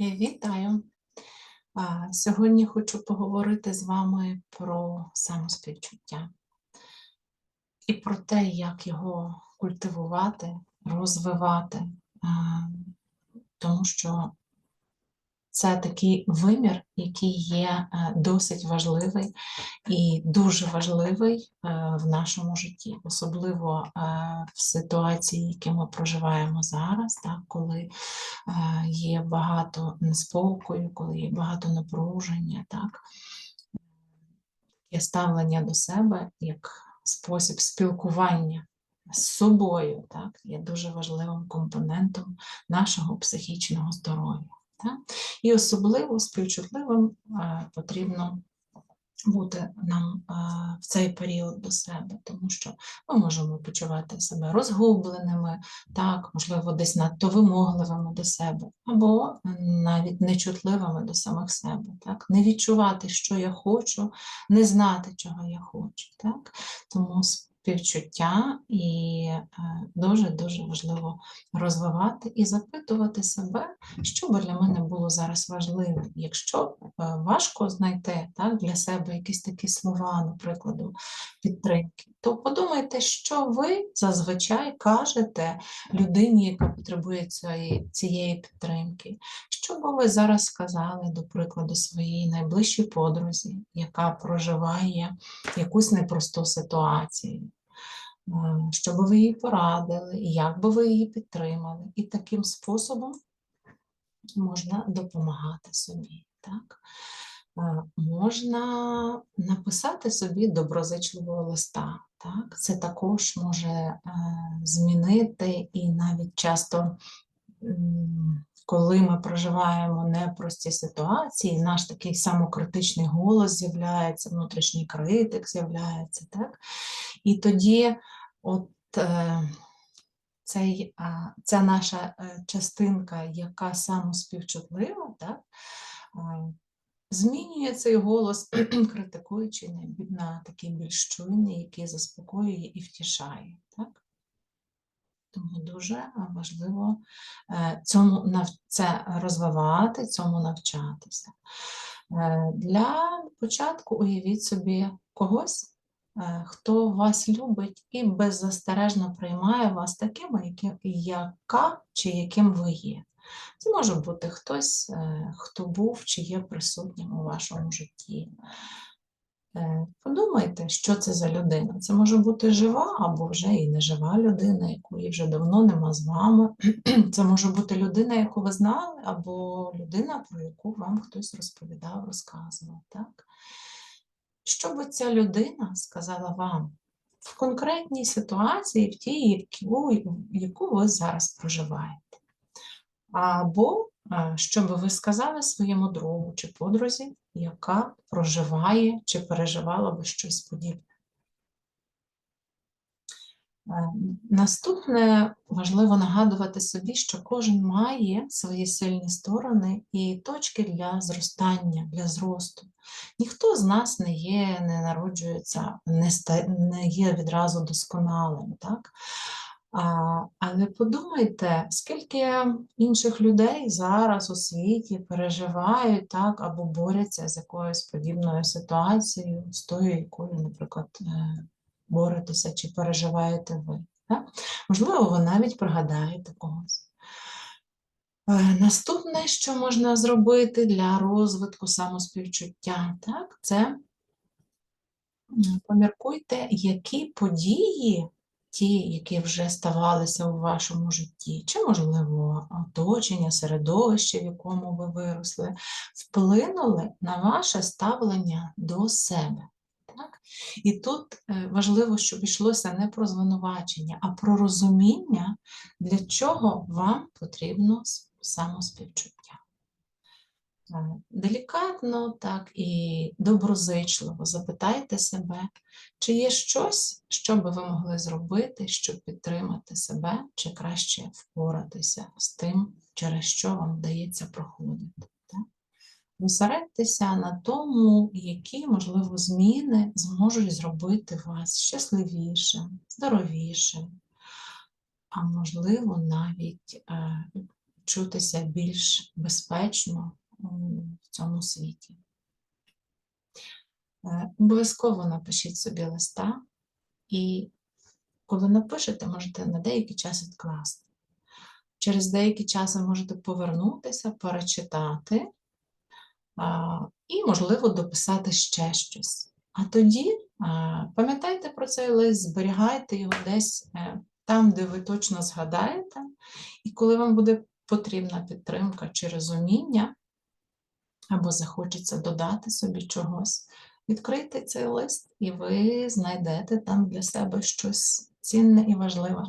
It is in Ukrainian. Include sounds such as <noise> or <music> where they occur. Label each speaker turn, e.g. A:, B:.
A: Вітаю! Сьогодні хочу поговорити з вами про самоспівчуття і про те, як його культивувати, розвивати, тому що це такий вимір, який є е, досить важливий і дуже важливий е, в нашому житті, особливо е, в ситуації, які ми проживаємо зараз, так, коли є багато неспокою, коли є багато напруження, так, є ставлення до себе як спосіб спілкування з собою, так, є дуже важливим компонентом нашого психічного здоров'я. І особливо співчутливим е, потрібно бути нам е, в цей період до себе, тому що ми можемо почувати себе розгубленими, так, можливо, десь надто вимогливими до себе, або навіть нечутливими до самих себе, так, не відчувати, що я хочу, не знати, чого я хочу. Так? Тому співчуття і дуже-дуже важливо розвивати і запитувати себе, що би для мене було зараз важливим. Якщо е, важко знайти так, для себе якісь такі слова, наприклад, підтримки, то подумайте, що ви зазвичай кажете людині, яка потребує цієї, цієї підтримки. Що би ви зараз сказали, до прикладу, своїй найближчій подрузі, яка проживає якусь непросту ситуацію? Що би ви їй порадили, як би ви її підтримали. І таким способом можна допомагати собі. Так? Можна написати собі доброзичливого листа. Так? Це також може е, змінити і навіть часто, коли ми проживаємо непрості ситуації, наш такий самокритичний голос з'являється, внутрішній критик з'являється. Так? І тоді от е, цей, ця наша е, частинка, яка самоспівчутлива, так? змінює цей голос, <clears throat> критикуючи на, такий більш чуйний, який заспокоює і втішає. Так? Тому дуже важливо е, цьому це розвивати, цьому навчатися. Е, для початку уявіть собі когось, е, хто вас любить і беззастережно приймає вас такими, яка чи яким ви є. Це може бути хтось, хто був чи є присутнім у вашому житті. Е, подумайте, що це за людина. Це може бути жива або вже і нежива людина, якої вже давно нема з вами. <clears throat> Це може бути людина, яку ви знали, або людина, про яку вам хтось розповідав, розказував. Так? Що би ця людина сказала вам в конкретній ситуації, в тій, яку, яку ви зараз проживаєте? Або що би ви сказали своєму другу чи подрузі, яка проживає чи переживала би щось подібне. Наступне важливо нагадувати собі, що кожен має свої сильні сторони і точки для зростання, для зросту. Ніхто з нас не є, не народжується, не є відразу досконалим. Так? Але подумайте, скільки інших людей зараз у світі переживають так, або борються з якоюсь подібною ситуацією, з тою, якою, наприклад, е, боретеся чи переживаєте ви. Так? Можливо, ви навіть пригадаєте когось. Е, наступне, що можна зробити для розвитку самоспівчуття, так, це поміркуйте, які події ті, які вже ставалися у вашому житті, чи, можливо, оточення, середовище, в якому ви виросли, вплинули на ваше ставлення до себе. Так? І тут е, важливо, щоб йшлося не про звинувачення, а про розуміння, для чого вам потрібно самоспівчуття. Е, делікатно, так і доброзичливо запитайте себе, чи є щось, що би ви могли зробити, щоб підтримати себе, чи краще впоратися з тим, через що вам вдається проходити. Зосередьтеся на тому, які, можливо, зміни зможуть зробити вас щасливішим, здоровішим, а можливо, навіть е, чутися більш безпечно в цьому світі. Е, Обов'язково напишіть собі листа, і коли напишете, можете на деякий час відкласти. Через деякий час ви можете повернутися, перечитати і, можливо, дописати ще щось. А тоді пам'ятайте про цей лист, зберігайте його десь е, там, де ви точно згадаєте, і коли вам буде потрібна підтримка чи розуміння, або захочеться додати собі чогось, відкрийте цей лист, і ви знайдете там для себе щось цінне і важливе.